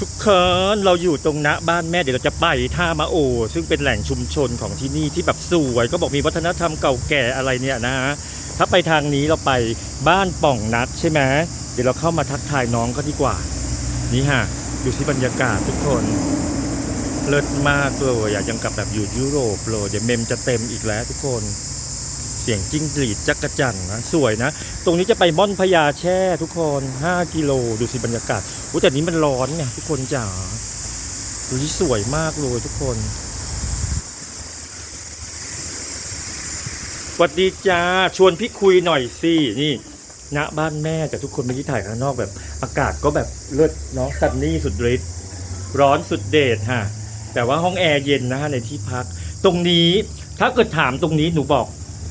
ทุกคนเราอยู่ตรงณบ้านแม่เดี๋ยวเราจะไปท่ามาโอ ซึ่งเป็นแหล่งชุมชนของที่นี่ที่แบบสวย ก็บอกมีวัฒนธรรมเก่าแก่อะไรเนี่ยนะฮะถ้าไปทางนี้เราไปบ้านป่องนัดใช่ไหมเดี๋ยวเราเข้ามาทักทายน้องก็ดีกว่า นี่ฮะดูสิบรรยากาศทุกคนเลิศมากเลยอะยังกับแบบอยู่ยุโรปเลยเดี๋ยวเมมจะเต็มอีกแล้วทุกคนเสียงจิ้งหรีดจักระจั่นนะสวยนะ ตรงนี้จะไปม่อนพญาแช่ทุกคน 5 กิโลดูสิบรรยากาศ อุ้แต่นี้มันร้อนไงทุกคนจ๋าดูที่สวยมากเลยทุกคนสวัสดีจ้าชวนพี่คุยหน่อยสินี่ณบ้านแม่แต่ทุกคนไม่ได้ถ่ายข้างนอกแบบ อากาศก็แบบเลิศเนาะสันนี่สุดฤทธิ์ร้อนสุดเดชฮะแต่ว่าห้องแอร์เย็นนะฮะในที่พัก ตรงนี้ถ้าเกิดถามตรงนี้หนูบอก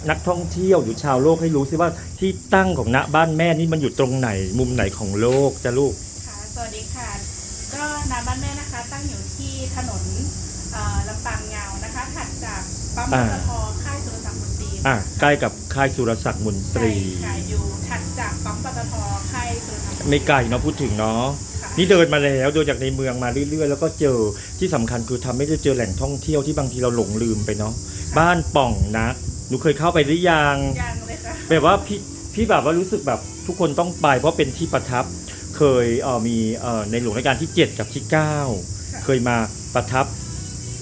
นักท่องเที่ยวหรือชาวโลกให้รู้สิว่าที่ตั้งของณบ้านแม่นี่มันอยู่ตรงไหน มุมไหนของโลกจ้ะลูก สวัสดีค่ะ ก็น้ำบ้านแม่นะคะ ตั้งอยู่ที่ถนนเอ่อลำปางเงานะคะถัดจากปั๊มปอ่าตทค่ายสุรศักดิ์มนตรีอะใกล้กับค่ายสุรศักดิ์มนตรีใช่ค่ะอยู่ถัดจากปั๊มปตทค่ายสุรศักดิ์นตรีไม่ไกลเนาะพูดถึงเนาะค่ะนี่เดินมาแล้วเดินจากในเมืองมาเรื่อยๆ แล้วก็เจอที่สำคัญคือทำให้ได้เจอแหล่งท่องเที่ยวที่บางทีเราหลงลืมไปเนาะบ้านป่องนะหนูเคยเข้าไปหรือยังยังเลยค่ะแบบว่าพี่พี่แบบว่ารู้สึกแบบทุกคนต้องไปเพราะเป็นที่ประทับ เคยเอ่อมีเอ่อในหลวงรัชกาลที่ 7 กับที่ 9 เคยมาประทับ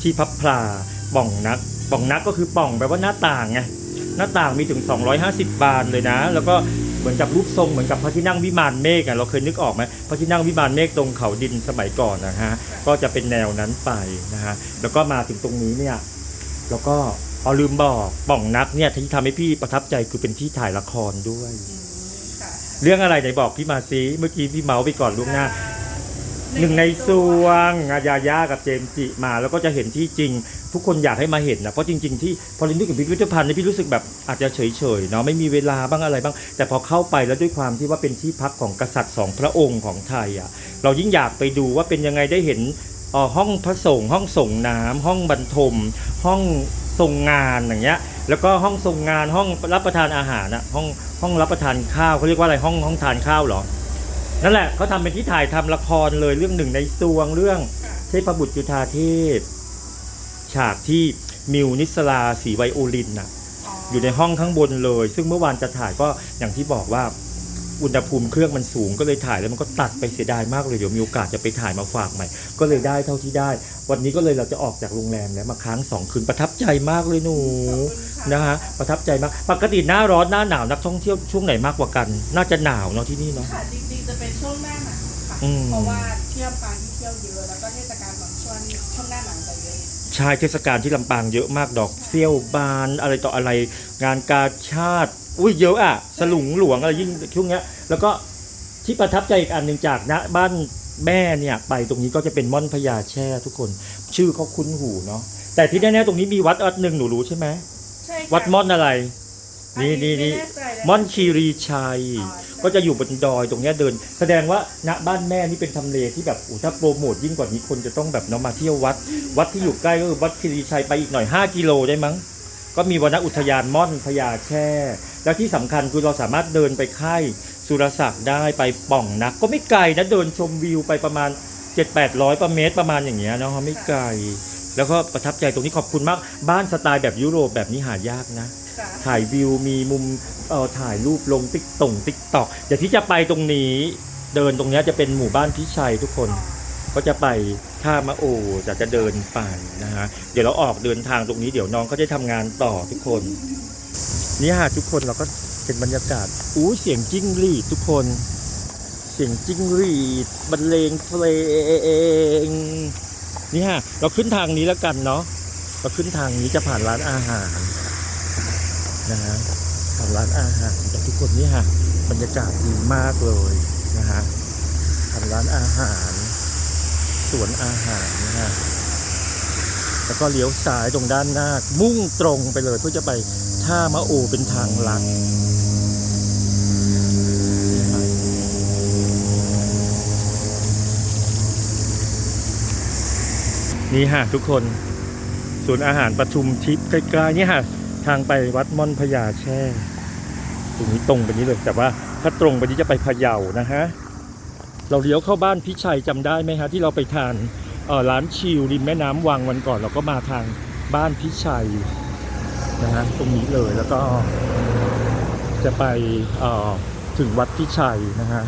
ที่พับพลาป่องนักป่องนักก็คือป่องแปลว่าหน้าต่างไงหน้าต่างมีถึง 250 บานเลยนะ แล้วก็เหมือนกับรูปทรงเหมือนกับพระที่นั่งวิมานเมฆอะเราเคยนึกออกไหมพระที่นั่งวิมานเมฆตรงเขาดินสมัยก่อนนะฮะก็จะเป็นแนวนั้นไปนะฮะแล้วก็มาถึงตรงนี้เนี่ยแล้วก็เอาลืมบอกป่องนักเนี่ยที่ทำให้พี่ประทับใจคือเป็นที่ถ่ายละครด้วย เรื่องอะไรไหนบอกพี่มาซิเมื่อกี้พี่เมาส์ไปก่อนล่วงหน้าหนึ่งในซวงอาญาย่ากับเจมส์จิมาแล้วก็จะเห็นที่จริง ทุกคนอยากให้มาเห็นนะเพราะจริง ๆ ที่พอลินดูกับพิพิธภัณฑ์เนี่ยพี่รู้สึกแบบอาจจะเฉยๆเนาะไม่มีเวลาบ้างอะไรบ้าง แต่พอเข้าไปแล้วด้วยความที่ว่าเป็นที่พักของกษัตริย์สองพระองค์ของไทยอะเรายิ่งอยากไปดูว่าเป็นยังไงได้เห็นอ่อห้องพระสงฆ์ห้องส่งน้ำห้องบรรทม ห้อง ทรงงานอย่างเงี้ย แล้วก็ห้องทรงงานห้องรับประทานอาหารนะห้องห้องรับประทานข้าวเขาเรียกว่าอะไรห้องห้องทานข้าวเหรอ นั่นแหละเขาทำเป็นที่ถ่ายทำละครเลยเรื่องหนึ่งในซวงเรื่องเทพบุตรจุฑาเทพ ฉากที่มิวนิสลาสีไวโอลินน่ะอยู่ในห้องข้างบนเลย ซึ่งเมื่อวานจะถ่ายก็อย่างที่บอกว่า อุณหภูมิเครื่องมันสูงก็เลยถ่ายแล้วมันก็ตัดไปเสียดายมากเลยเดี๋ยวมีโอกาสจะไปถ่ายมาฝากใหม่ ก็เลยได้เท่าที่ได้ วันนี้ก็เลยเราจะออกจากโรงแรมแล้วมาค้างสองคืนประทับใจมากเลยหนูขอบคุณค่ะนะฮะประทับใจมากปกติหน้าร้อนหน้าหนาวนักท่องเที่ยวช่วงไหนมากกว่ากัน น่าจะหนาวเนาะที่นี่เนาะค่ะจริงๆจะเป็นช่วงหน้าหนาวค่ะอืมเพราะว่าเที่ยวปางที่เที่ยวเยอะแล้วก็เทศกาลบางช่วงช่วงหน้าหนาวจะเยอะ ใช่เทศกาลที่ลำปางเยอะมากดอกเซี่ยวบานอะไรต่ออะไร งานกาชาติอุ้ยเยอะอะสลุงหลวงอะไรยิ่งช่วงเนี้ย แล้วก็ที่ประทับใจอีกอันหนึ่งจากนะบ้านแม่เนี่ยไปตรงนี้ก็จะเป็นม่อนพญาแช่ทุกคน ชื่อเขาคุ้นหูเนาะแต่ที่แน่ๆตรงนี้มีวัดวัดหนึ่งหนูรู้ใช่ไหมใช่ค่ะวัดม่อนอะไร นี่อันี่นี่ไม่แใจเลยม่อนคีรีชัย อ๋อ ก็จะอยู่บนดอยตรงเนี้ยเดิน แสดงว่าณบ้านแม่นี่เป็นทำเลที่แบบอู้ถ้าโปรโมทยิ่งกว่านี้คนจะต้องแบบเนาะมาเที่ยววัด วัดที่อยู่ใกล้ก็คือวัดคีรีชัยไปอีกหน่อย 5 กิโลได้มั้ง ก็มีวนอุทยานม่อนพญาแช่ แล้วที่สำคัญคือเราสามารถเดินไปค่ายสุรศักดิ์ได้ไปป่องนักก็ไม่ไกลนะเดินชมวิวไปประมาณ 7-800ประเมตรประมาณอย่างเงี้ยเนาะไม่ไกล แล้วก็ประทับใจตรงนี้ขอบคุณมาก บ้านสไตล์แบบยุโรปแบบนี้หายากนะ ถ่ายวิวมีมุมเอ่อถ่ายรูปลงติ๊กต่งติ๊กตอกเดี๋ยวพี่จะไปตรงนี้เดินตรงเนี้ยจะเป็นหมู่บ้านพิชัยทุกคน ก็จะไปท่ามะโอจะจะเดินไปนะฮะเดี๋ยวเราออกเดินทางตรงนี้เดี๋ยวน้องก็จะทำงานต่อทุกคนนี่ฮะทุกคนเราก็เป็นบรรยากาศอู้เสียงจิ้งหรีดทุกคน เสียงจิ้งหรีดบรรเลงเพลงนี่ฮะเราขึ้นทางนี้แล้วกันเนาะเราขึ้นทางนี้จะผ่านร้านอาหาร นะฮะผ่านร้านอาหารแต่ทุกคนนี่ฮะบรรยากาศดีมากเลยนะฮะผ่านร้านอาหาร สวนอาหารนะฮะแล้วก็เลี้ยวซ้ายตรงด้านหน้า มุ่งตรงไปเลยเพื่อจะไปท่ามะโอเป็นทางลัดนี่ฮะทุกคนสวนอาหารปทุมทิพย์ใกล้ๆนี่ฮะ ทางไปวัดม่อนพญาแช่ตรงนี้ตรงไปนี้เลยแต่ว่าถ้าตรงไปนี้จะไปพะเยานะฮะเราเลี้ยวเข้าบ้านพิชัยจำได้ไหมฮะที่เราไปทานเออร้านชิลริมแม่น้ำวังวันก่อน เราก็มาทางบ้านพิชัยนะฮะตรงนี้เลยแล้วก็จะไปเออถึงวัดพิชัยนะฮะ